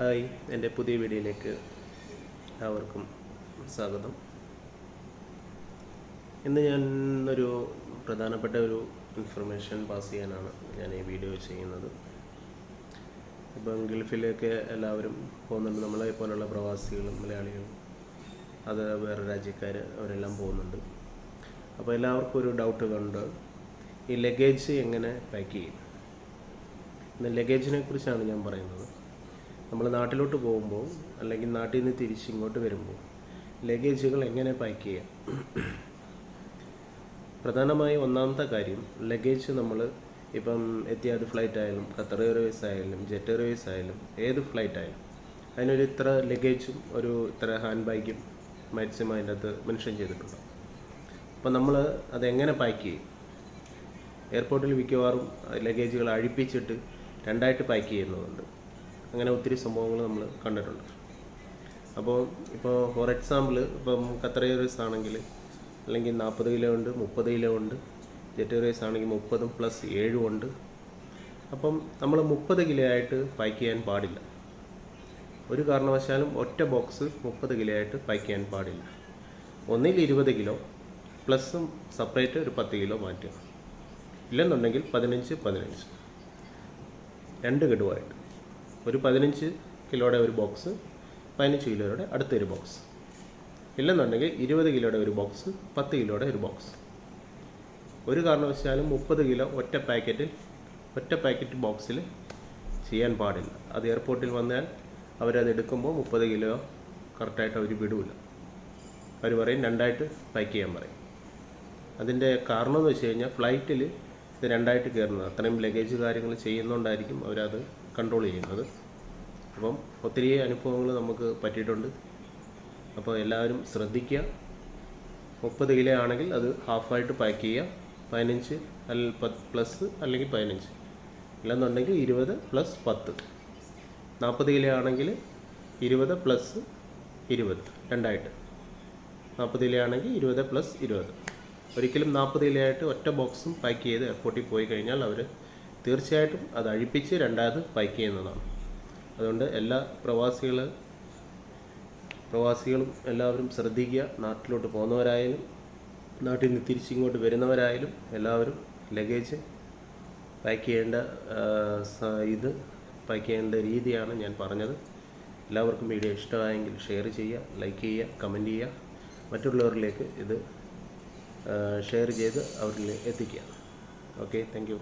Hi എന്റെ പുതിയ വീഡിയോയിലേക്ക് എല്ലാവർക്കും സ്വാഗതം. ഇന്ന് ഞാൻ ഒരു പ്രധാനപ്പെട്ട ഒരു ഇൻഫർമേഷൻ പാസ് ചെയ്യാനാണ് ഞാൻ ഈ വീഡിയോ ചെയ്യുന്നത്. ഇപ്പം ഗൾഫിലേക്ക് എല്ലാവരും പോകുന്നുണ്ട്. നമ്മളെ പോലുള്ള പ്രവാസികളും മലയാളികളും അത് വേറെ രാജ്യക്കാർ അവരെല്ലാം പോകുന്നുണ്ട്. അപ്പോൾ എല്ലാവർക്കും ഒരു ഡൗട്ട് കണ്ട് ഈ ലഗേജ് എങ്ങനെ പാക്ക് ചെയ്യും? ലഗേജിനെ കുറിച്ചാണ് ഞാൻ പറയുന്നത്. നമ്മൾ നാട്ടിലോട്ട് പോകുമ്പോൾ അല്ലെങ്കിൽ നാട്ടിൽ നിന്ന് തിരിച്ച് ഇങ്ങോട്ട് വരുമ്പോൾ ലഗേജുകൾ എങ്ങനെ പാക്ക് ചെയ്യാം? പ്രധാനമായി ഒന്നാമത്തെ കാര്യം ലഗേജ് നമ്മൾ ഇപ്പം എത്തിയാത് ഫ്ലൈറ്റ് ആയാലും ഖത്തർ എയർവേസ് ആയാലും ജെറ്റ് എയർവേസ് ആയാലും ഏത് ഫ്ലൈറ്റ് ആയാലും അതിനൊരു ഇത്ര ലഗേജും ഒരു ഇത്ര ഹാൻഡ് ബാഗും മാക്സിമം അതിന്റെ അകത്ത് മെൻഷൻ ചെയ്തിട്ടുണ്ട്. അപ്പോൾ നമ്മൾ അതെങ്ങനെ പാക്ക് ചെയ്യും? എയർപോർട്ടിൽ മിക്കവാറും ലഗേജുകൾ അഴിപ്പിച്ചിട്ട് രണ്ടായിട്ട് പാക്ക് ചെയ്യുന്നതുണ്ട്. അങ്ങനെ ഒത്തിരി സംഭവങ്ങൾ നമ്മൾ കണ്ടിട്ടുണ്ട്. അപ്പോൾ ഇപ്പോൾ ഫോർ എക്സാമ്പിൾ ഇപ്പം ഖത്തർ റേസ് ആണെങ്കിൽ അല്ലെങ്കിൽ നാൽപ്പത് കിലോ ഉണ്ട് മുപ്പത് കിലോ ഉണ്ട് ജെറ്റ് റേസ് ആണെങ്കിൽ മുപ്പതും പ്ലസ് ഏഴും ഉണ്ട്. അപ്പം നമ്മൾ മുപ്പത് കിലോ ആയിട്ട് പാക്ക് ചെയ്യാൻ പാടില്ല. ഒരു കാരണവശാലും ഒറ്റ ബോക്സ് മുപ്പത് കിലോ ആയിട്ട് പാക്ക് ചെയ്യാൻ പാടില്ല. ഒന്നിൽ ഇരുപത് കിലോ പ്ലസും സെപ്പറേറ്റ് ഒരു പത്ത് കിലോ മാറ്റുക. ഇല്ലെന്നുണ്ടെങ്കിൽ പതിനഞ്ച് പതിനഞ്ച്. രണ്ട് ഗഡുവായിട്ട്. ഒരു പതിനഞ്ച് കിലോയുടെ ഒരു ബോക്സ് പതിനഞ്ച് കിലോയുടെ അടുത്തൊരു ബോക്സ് ഇല്ലെന്നുണ്ടെങ്കിൽ ഇരുപത് കിലോയുടെ ഒരു ബോക്സ് പത്ത് കിലോയുടെ ഒരു ബോക്സ് ഒരു കാരണവശാലും മുപ്പത് കിലോ ഒറ്റ പാക്കറ്റിൽ ഒറ്റ പാക്കറ്റ് ബോക്സിൽ ചെയ്യാൻ പാടില്ല. അത് എയർപോർട്ടിൽ വന്നാൽ അവരത് എടുക്കുമ്പോൾ മുപ്പത് കിലോ കറക്റ്റായിട്ട് അവർ വിടില്ല അവർ പറയും രണ്ടായിട്ട് പാക്ക് ചെയ്യാൻ പറയും. അതിന്റെ കാരണം എന്ന് വെച്ച് കഴിഞ്ഞാൽ ഫ്ലൈറ്റിൽ ഇത് രണ്ടായിട്ട് കയറുന്നത് അത്രയും ലഗേജ് കാര്യങ്ങൾ ചെയ്യുന്നതുകൊണ്ടായിരിക്കും അവരത് കൺട്രോൾ ചെയ്യുന്നത്. അപ്പം ഒത്തിരി അനുഭവങ്ങൾ നമുക്ക് പറ്റിയിട്ടുണ്ട്. അപ്പോൾ എല്ലാവരും ശ്രദ്ധിക്കുക. മുപ്പത് കിലോ ആണെങ്കിൽ അത് ഹാഫായിട്ട് പാക്ക് ചെയ്യുക. പതിനഞ്ച് അല്ല പത്ത് പ്ലസ് അല്ലെങ്കിൽ പതിനഞ്ച്. ഇല്ലെന്നുണ്ടെങ്കിൽ ഇരുപത് പ്ലസ് പത്ത്. നാൽപ്പത് കിലോ ആണെങ്കിൽ ഇരുപത് പ്ലസ് ഇരുപത്. രണ്ടായിട്ട്. നാൽപ്പത് കിലോ ആണെങ്കിൽ ഇരുപത് പ്ലസ് ഇരുപത്. ഒരിക്കലും നാൽപ്പത് കിലോ ആയിട്ട് ഒറ്റ ബോക്സും പാക്ക് ചെയ്ത് എയർപോർട്ടിൽ പോയി കഴിഞ്ഞാൽ അവർ തീർച്ചയായിട്ടും അത് അഴിപ്പിച്ച് രണ്ടാമത് പാക്ക് ചെയ്യുന്നതാണ്. അതുകൊണ്ട് എല്ലാ പ്രവാസികൾ പ്രവാസികളും എല്ലാവരും ശ്രദ്ധിക്കുക. നാട്ടിലോട്ട് പോകുന്നവരായാലും നാട്ടിൽ നിന്ന് തിരിച്ചിങ്ങോട്ട് വരുന്നവരായാലും എല്ലാവരും ലഗേജ് പാക്ക് ചെയ്യേണ്ട ഇത് പാക്ക് ചെയ്യേണ്ട രീതിയാണ് ഞാൻ പറഞ്ഞത്. എല്ലാവർക്കും വീഡിയോ ഇഷ്ടമായെങ്കിൽ ഷെയർ ചെയ്യുക ലൈക്ക് ചെയ്യുക കമന്റ് ചെയ്യുക. മറ്റുള്ളവരിലേക്ക് ഇത് ഷെയർ ചെയ്ത് അവരിൽ എത്തിക്കുക. Okay thank